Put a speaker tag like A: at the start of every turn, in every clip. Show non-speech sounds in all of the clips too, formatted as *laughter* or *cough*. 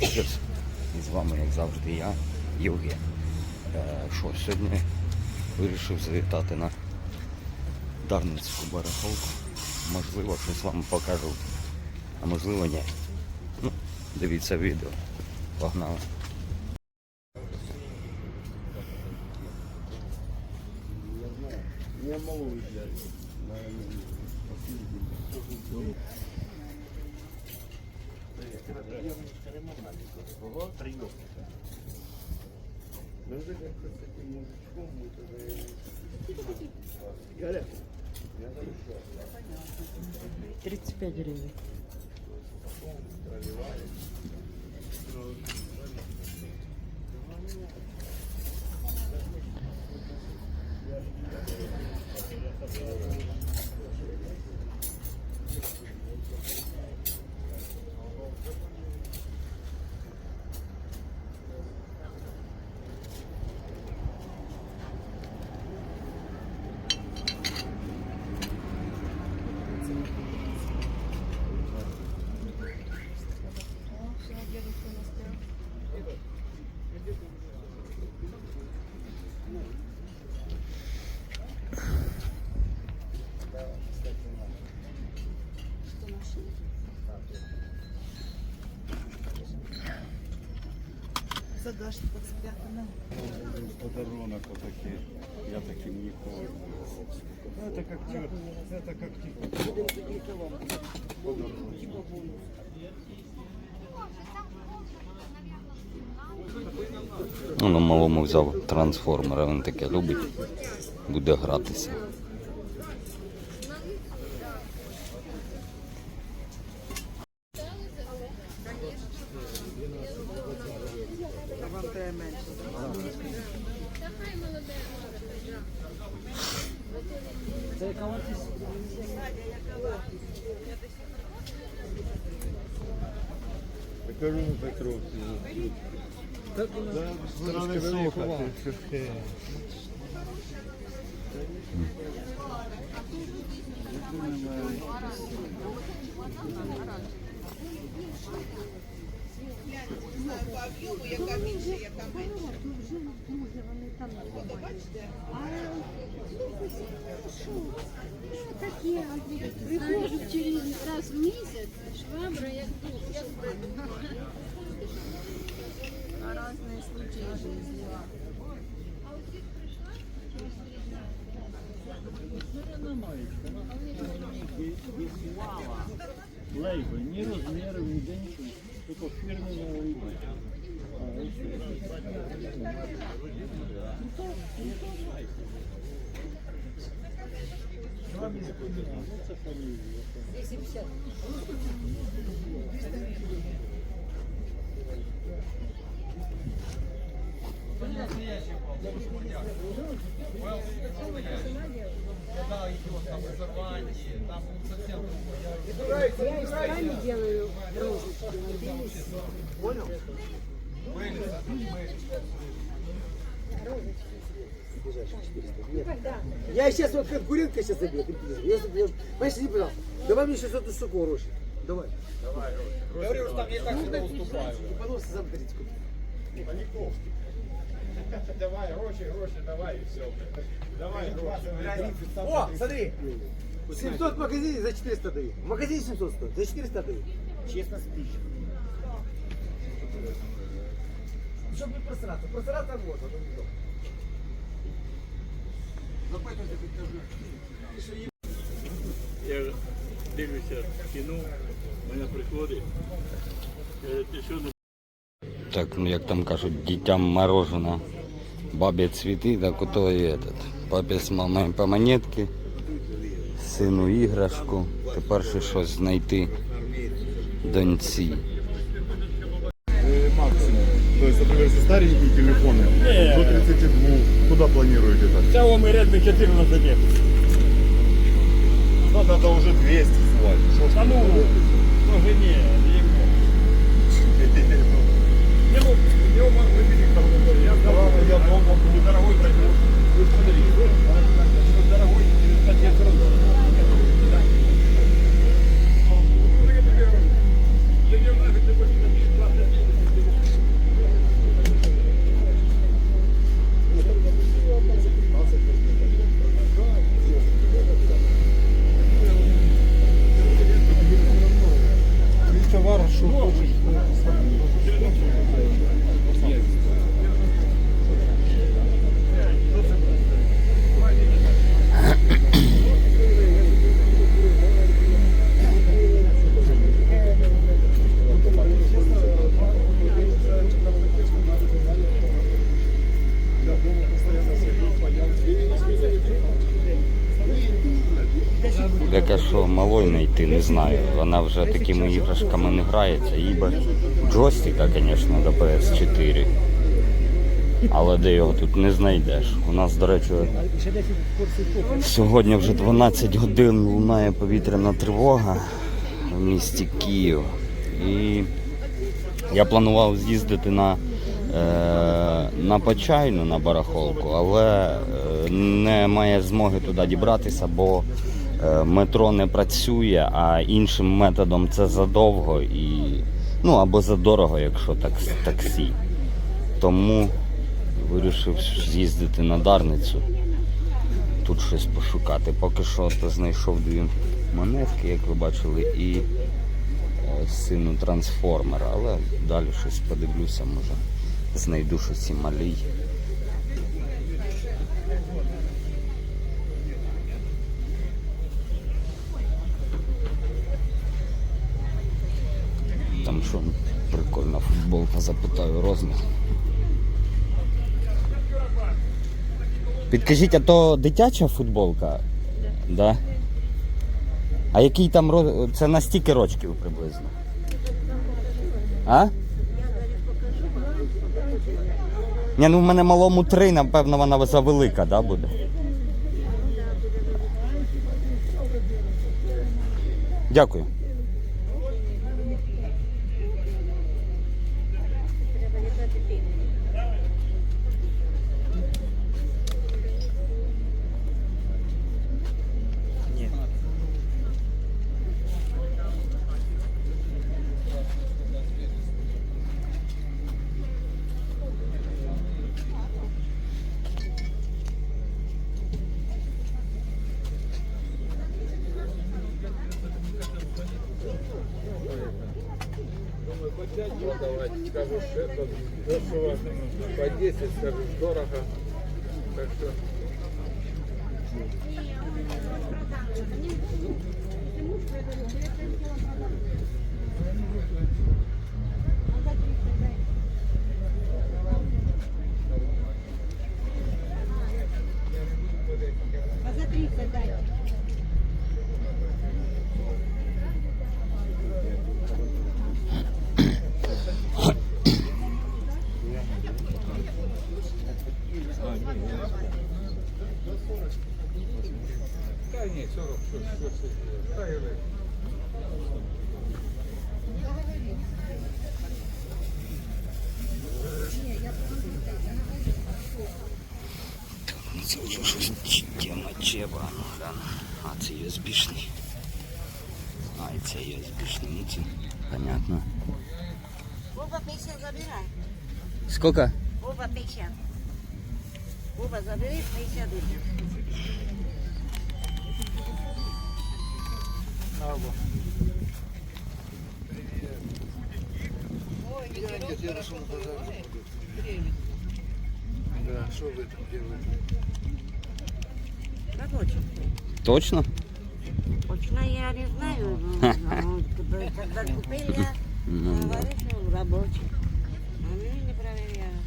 A: Стікерс. І з вами, як завжди, я, Євген. Що, сьогодні вирішив завітати на Дарницьку барахолку. Можливо, щось вам покажу. А можливо ні. Ну, дивіться відео. Погнали.
B: приемника ремонта,
A: кого приемника. Даже как с таким мужичком мы тогда... Галя, я даю
B: 35 гривен. Thank you.
C: Загашник спрятана.
D: подарунок отакий. Я таким не пользуюсь. Ну, это как тё- это как типа
A: Ну, на малому взяв трансформера, він таке любить. Буде гратися.
E: Приходжу через раз в місяць, швабра як дух,
C: На разные случаи жизни.
F: Лейби, ні розмірів, ніде нічого. Тільки фірмова лейба. Це фамілія. куда идет, там из Ирландии, там совсем другое.
E: Я из ткани делаю розочки. Понял? Мэлис,
G: я сейчас вот как конкурентка сейчас забью. Понимаешь, не пожалуйста. Давай мне сейчас эту штуку рощи. Давай. Давай, Рощи. Говорю, что там я так всегда ну, уступаю. И пожалуйста, замкните. Паниковский. *laughs*
D: Давай, гроші, гроші, давай і все. Давай, гроші.
G: О, смотри. 700 в магазине за 400 даю. В магазине 700 стоит, за 400 даю. Честно спишь. Чтобы не просраться. Просраться можно, но не то. Но поэтому я тебе.
F: Я дивлюся кіно, мене приходить. Ти що не
A: Так, ну як там кажуть, дітям морожено, бабі цвіти, так ото і этот. Папі з мамою по монетки, сину іграшку. Тепер ще щось знайти доньці.
D: Э, Максимум. То есть, например, если старенькие телефоны, до 32, куда планируете так?
F: Xiaomi Redmi 14 нет.
D: Ну, надо уже 200 звать. Что ж
F: Та ну, може ні, Я сказал, я дома буду дорогой возьму. Вы смотри, значит, дорогой, через 5
A: Яке що малої знайти, не знаю. Вона вже такими іграшками не грається. Би джойстика, звісно, до PS4. Але де його тут не знайдеш. У нас, до речі, сьогодні вже 12 годин лунає повітряна тривога в місті Київ. І я планував з'їздити на, е, на Почайну, на барахолку, але е, немає змоги туди дібратися, бо метро не працює, а іншим методом це задовго і ну або задорого, якщо так, таксі. Тому вирішив з'їздити на Дарницю, тут щось пошукати. Поки що то знайшов дві монетки, як ви бачили, і е, сину трансформера, але далі щось подивлюся, може знайду щось і малій. Там що прикольна футболка, запитаю розмір. Підкажіть, а то дитяча футболка? Да. А який там роз... Це на стільки рочків приблизно? А? Ні, ну в мене малому три, напевно, вона завелика, да, буде? Дякую.
F: Продавать, что это дешево, по 10, скажу, дорого. Так что
A: А, і це USB-шний. Ну, це понятно.
H: Оба 50 забирай.
A: Сколько?
H: Оба 50. Оба забери, 50 гривен.
D: Да, что вы там делаете?
H: Рабочий.
A: Точно?
H: Точно я не знаю. но *laughs* Когда купили,
A: Ну,
H: говорит, что рабочий. А мы не проверяли.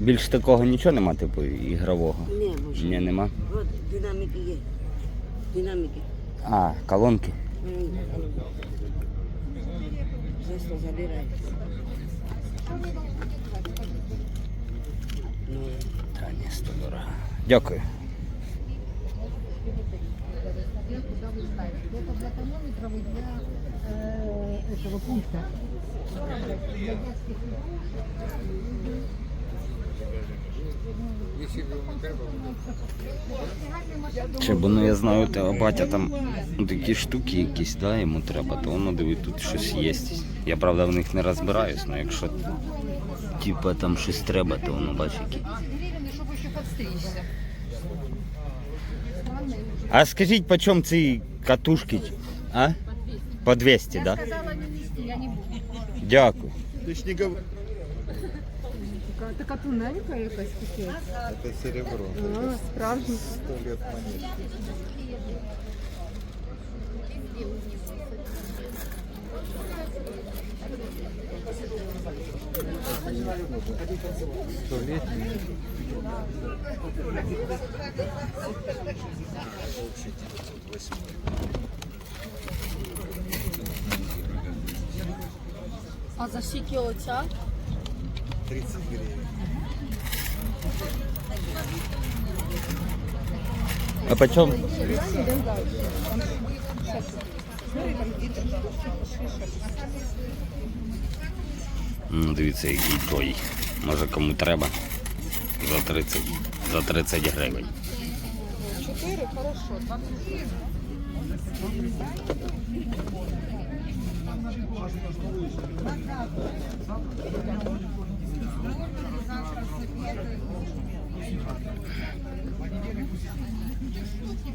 A: Більш такого нічого нема, типу, ігрового.
H: Може.
A: Ні, нема.
H: Вот динамики есть. Динамики.
A: А, колонки.
H: М, За что забирай? Ну,
A: Та ні, 100 дорого. Дякую. Чи, бо ну я знаю, тебе батя там ну, такі штуки якісь, да, йому треба, то воно диви, тут щось є. Я правда в них не розбираюсь, але якщо типа там щось треба, то воно бачиш які. А скажіть, по чому ці катушки? А? По 200, да? Дякую.
D: Ты ж не говор...
I: Така, тоненька якась капець.
D: Це серебро.
I: А, справжній.
D: Сто лет монет. Столетний.
E: А за скільки оця?
D: 30 гривен.
A: А почем? Ну, дивіться, який той. Може кому треба. За 30, за 30 гривень.
I: Чотири, хорошо. 20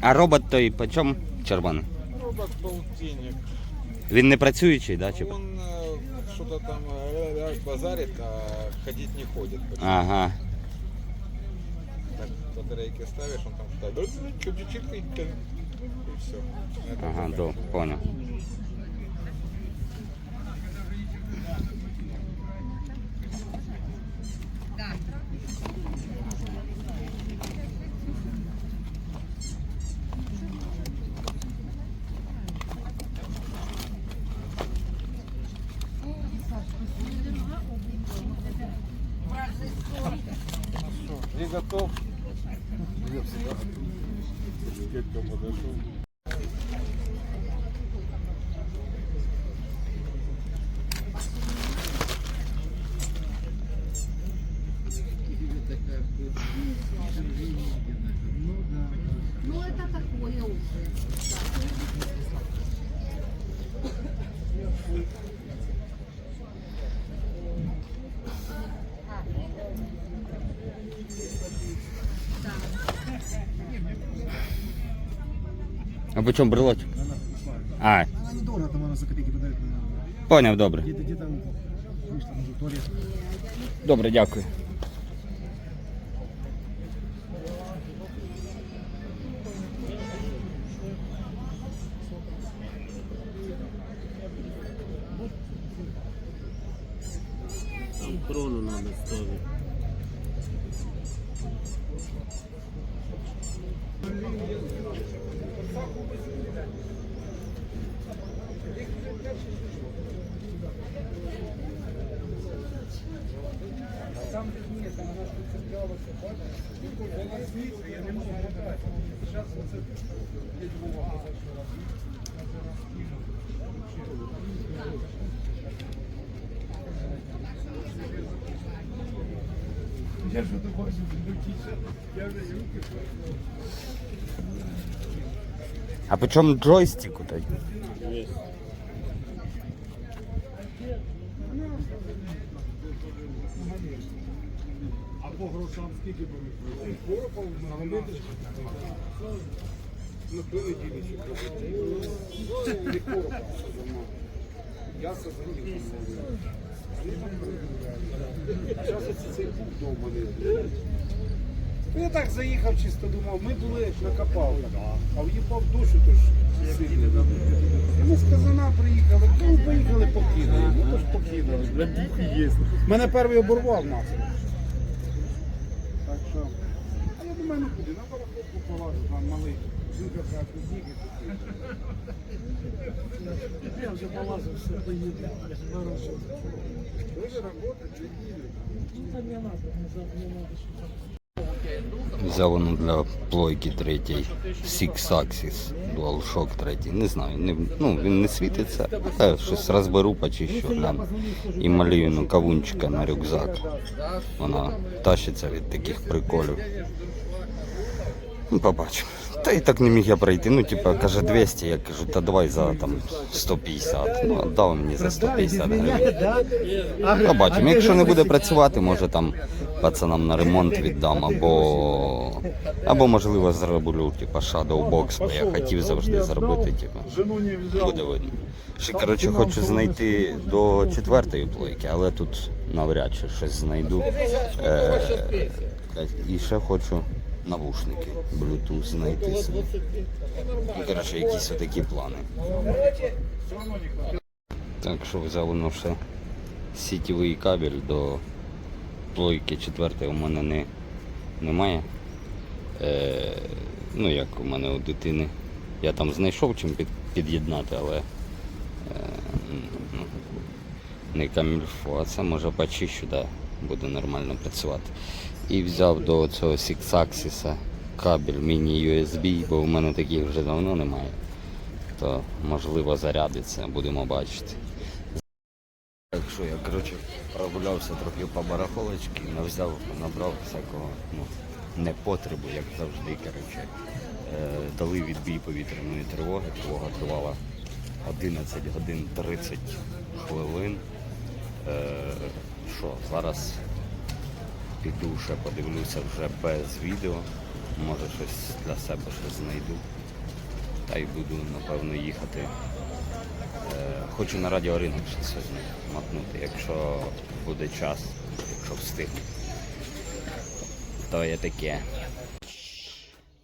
A: А робот той почем червоний?
F: Робот полтинник.
A: Він не працюючий, да? Чи...
F: Он э, что-то там э, базарит, а ходить не ходит.
A: Ага.
F: Так, батарейки ставишь, он там что-то чуть чиркает, и все.
A: Ага, до, понял. А по чому брелочок? А,
G: Она недорого, там она за копейки продает.
A: поняв, добре.
G: Где-то, туалет.
A: Добре, дякую.
J: Крону надо ставить.
A: А по чому джойстик той?
D: А по грошам скільки літочку. Ну, до неділі ще робити. Не коропов, Я созвонив. Зараз цей був не. Ну, Я так заїхав, чисто думав, ми були на копалках, а в'їбав душу, то ж сильно. Ми з казана приїхали, ну поїхали покинули, ну то ж покинули. Є. Мене перший оборвав нас. Так що, а я думаю, ну куди, на барахолку полажу, там малий. Жінка каже, «Бігай,
G: Я уже полазил, все.
D: Дуже
A: Взяв воно для плойки третій Axis DualShock третій. Не знаю, не, ну він не світиться, але щось розберу, почищу, гляну. І малюю ну, кавунчика на рюкзак. Вона тащиться від таких приколів. Ну, побачимо. Та і так не міг я пройти. Ну, типа, каже 200, я кажу, та давай за там 150. Ну, дав мені за 150 гривень. Побачимо. Якщо не буде працювати, може там пацанам на ремонт віддам, або, або можливо зроблю, типу, Shadow Box, бо я хотів завжди зробити, типу.
F: Взял.
A: Буде видно. Ще, коротше, хочу знайти до четвертої плойки, але тут навряд чи щось знайду. Е, і ще хочу навушники, Bluetooth знайти собі. Ну, коротше, якісь отакі плани. Так що взяв воно ще сітєвий кабель до плойки четвертої у мене не, немає. Е, ну як у мене у дитини. Я там знайшов чим під, під'єднати, але е, ну, не камільфо, а це може почищу, да, буде нормально працювати. І взяв до цього Six Axis кабель міні-USB, бо в мене таких вже давно немає. То можливо зарядиться, будемо бачити. Так що я коротше прогулявся трохи по барахолочці, взяв, набрав всякого ну, непотребу, як завжди. Коротше. Е, дали відбій повітряної тривоги. Тривога тривала 11 годин 30 хвилин. Е, що, зараз піду ще подивлюся вже без відео. Може щось для себе щось знайду. Та й буду, напевно, їхати. Е, Хочу на радіоринок ще сьогодні мотнути, якщо буде час, якщо встигну. То є таке.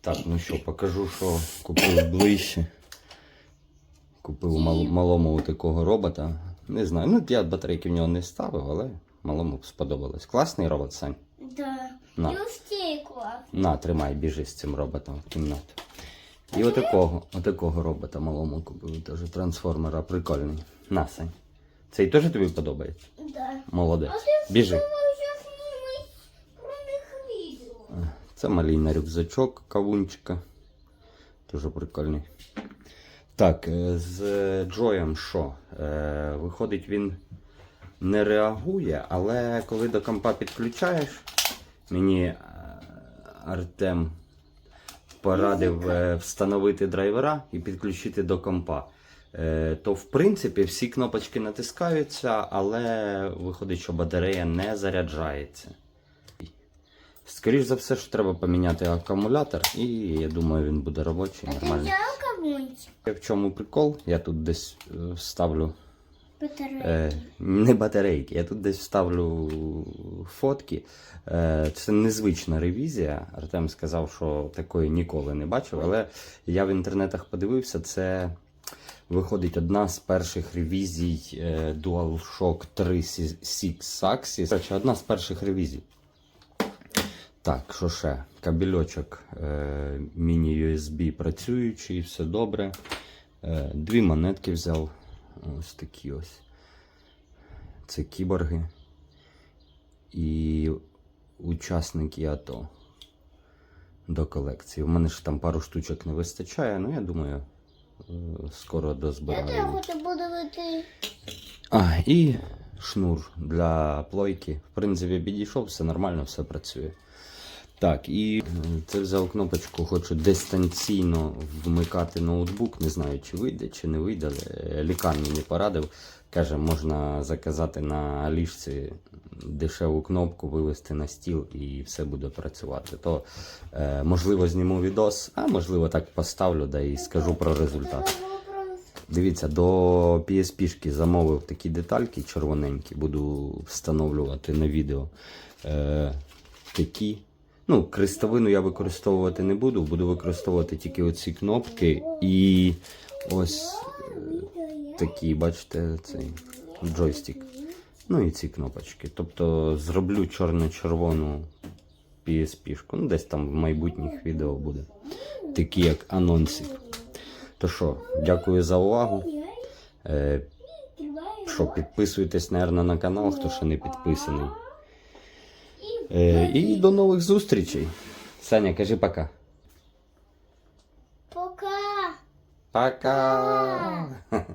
A: Так, ну що, покажу, що купив ближче. Купив мал, малому такого робота. Не знаю, ну я батарейки в нього не ставив, але малому сподобалось. Класний робот, Сань.
E: Да.
A: На. На, тримай, біжи з цим роботом в кімнату. І отакого, отакого робота малому купив, теж трансформера, прикольний. На, Сань. Цей теж тобі подобається?
E: Да.
A: Молодець. Біжи. Це малий на рюкзачок кавунчика. Дуже прикольний. Так, е, з Джоєм що? Е, Виходить, він не реагує, але коли до компа підключаєш, мені е, Артем порадив е, встановити драйвера і підключити до компа. Е, То, в принципі, всі кнопочки натискаються, але виходить, що батарея не заряджається. Скоріш за все, що треба поміняти акумулятор, і я думаю, він буде робочий,
E: кавунчик?
A: В чому прикол? Я тут десь ставлю
E: Батарейки.
A: е, не батарейки, я тут десь вставлю фотки. Е, це незвична ревізія. Артем сказав, що такої ніколи не бачив, але я в інтернетах подивився, це виходить одна з перших ревізій е, DualShock 3 Six Axis. Коротше, одна з перших ревізій. Так, що ще? Кабельочок е, міні-USB працюючий, все добре. Е, дві монетки взяв. Ось такі ось. Це кіборги. І учасники АТО до колекції. У мене ж там пару штучок не вистачає, ну я думаю, е, скоро
E: Я хочу подивити.
A: А, і шнур для плойки. В принципі, підійшов, все нормально, все працює. Так, і е, це взяв кнопочку, хочу дистанційно вмикати ноутбук. Не знаю, чи вийде, чи не вийде. але Лікар мені порадив. Каже, можна заказати на Алішці дешеву кнопку, вивести на стіл і все буде працювати. То е, можливо зніму відос, а можливо так поставлю да і скажу про результат. Дивіться, до PSP-шки замовив такі детальки червоненькі, буду встановлювати на відео. Е, такі. Ну, крестовину я використовувати не буду, буду використовувати тільки оці кнопки і ось е, такі, бачите, цей джойстик. Ну і ці кнопочки. Тобто зроблю чорно-червону PSP-шку. Ну, десь там в майбутніх відео буде. Такі як анонсик. То що, дякую за увагу. Е, що, підписуйтесь, наверное, на канал, хто ще не підписаний. Е, і до нових зустрічей. Саня, кажи пока.
E: Пока.
A: Пока. *laughs*